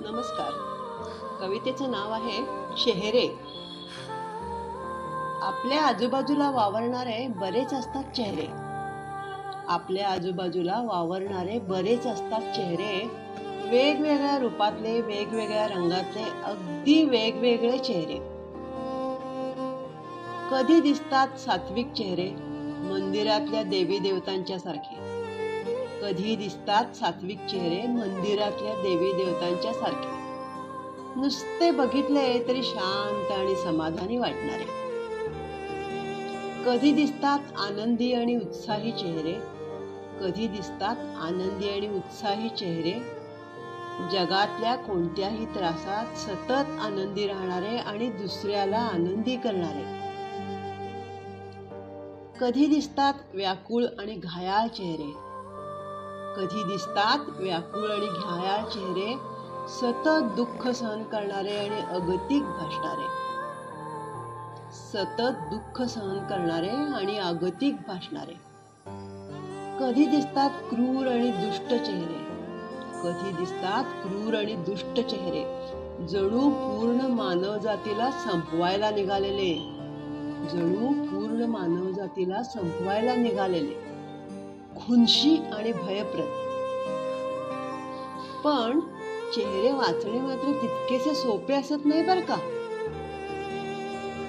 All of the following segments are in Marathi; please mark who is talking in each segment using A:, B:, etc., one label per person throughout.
A: नमस्कार. कवितेचं नाव आहे चेहरे आपल्या आजूबाजूला वावरणारे बरेच असतात चेहरे. आपल्या आजूबाजूला वावरणारे बरेच असतात चेहरे वेगवेगळ्या रूपातले वेगवेगळ्या रंगातले अगदी वेगवेगळे चेहरे. कधी दिसतात सात्विक चेहरे? मंदिरातल्या देवी देवतांच्या सारखे कधी दिसतात सात्विक चेहरे मंदिरातल्या देवी देवतांच्या सारखे. नुसते बघितले तरी शांत आणि समाधानी वाटणारे. कधी दिसतात आनंदी आणि उत्साही चेहरे कधी दिसतात आनंदी आणि उत्साही चेहरे जगातल्या कोणत्याही त्रासात सतत आनंदी राहणारे आणि दुसऱ्याला आनंदी करणारे. कधी दिसतात व्याकुळ आणि घायाळ चेहरे कधी दिसतात व्याकुळ आणि घायाळ चेहरे सतत दुःख सहन करणारे आणि अगतिक भासणारे. सतत दुःख सहन करणारे आणि अगतिक भासणारे. कधी दिसतात क्रूर आणि दुष्ट चेहरे. कधी दिसतात क्रूर आणि दुष्ट चेहरे. जणू पूर्ण मानव जातीला संपवायला निघालेले. जणू पूर्ण मानव जातीला संपवायला निघालेले. खुनशी आणि भयप्रद. पण चेहरे वाचणे मात्र तितकेसे सोपे असत नाही बर का?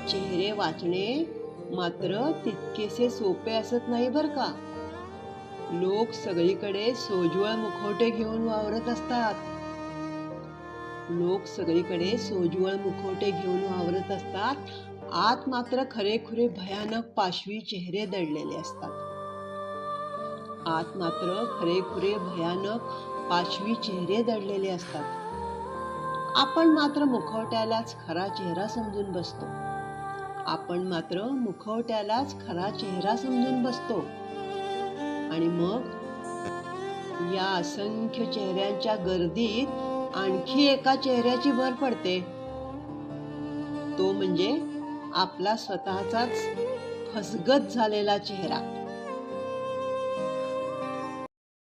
A: चेहरे वाचणे मात्र तितकेसे सोपे असत नाही बर का? लोक सगळीकडे सोज्वळ मुखवटे घेऊन वावरत असतात. लोक सगळीकडे सोज्वळ मुखवटे घेऊन वावरत असतात. आत मात्र खरेखुरे भयानक पाशवी चेहरे दडलेले असतात. आत मात्र खरेखुरे भयानक पाचवी चेहरे दडलेले असतात. आपण मात्र मुखवट्यालाच खरा चेहरा समजून बसतो. आपण मात्र मुखवट्यालाच खरा चेहरा समजून बसतो. आणि मग या असंख्य चेहऱ्यांच्या गर्दीत आणखी एका चेहऱ्याची भर पडते. तो म्हणजे आपला स्वतःचाच फसगत झालेला चेहरा.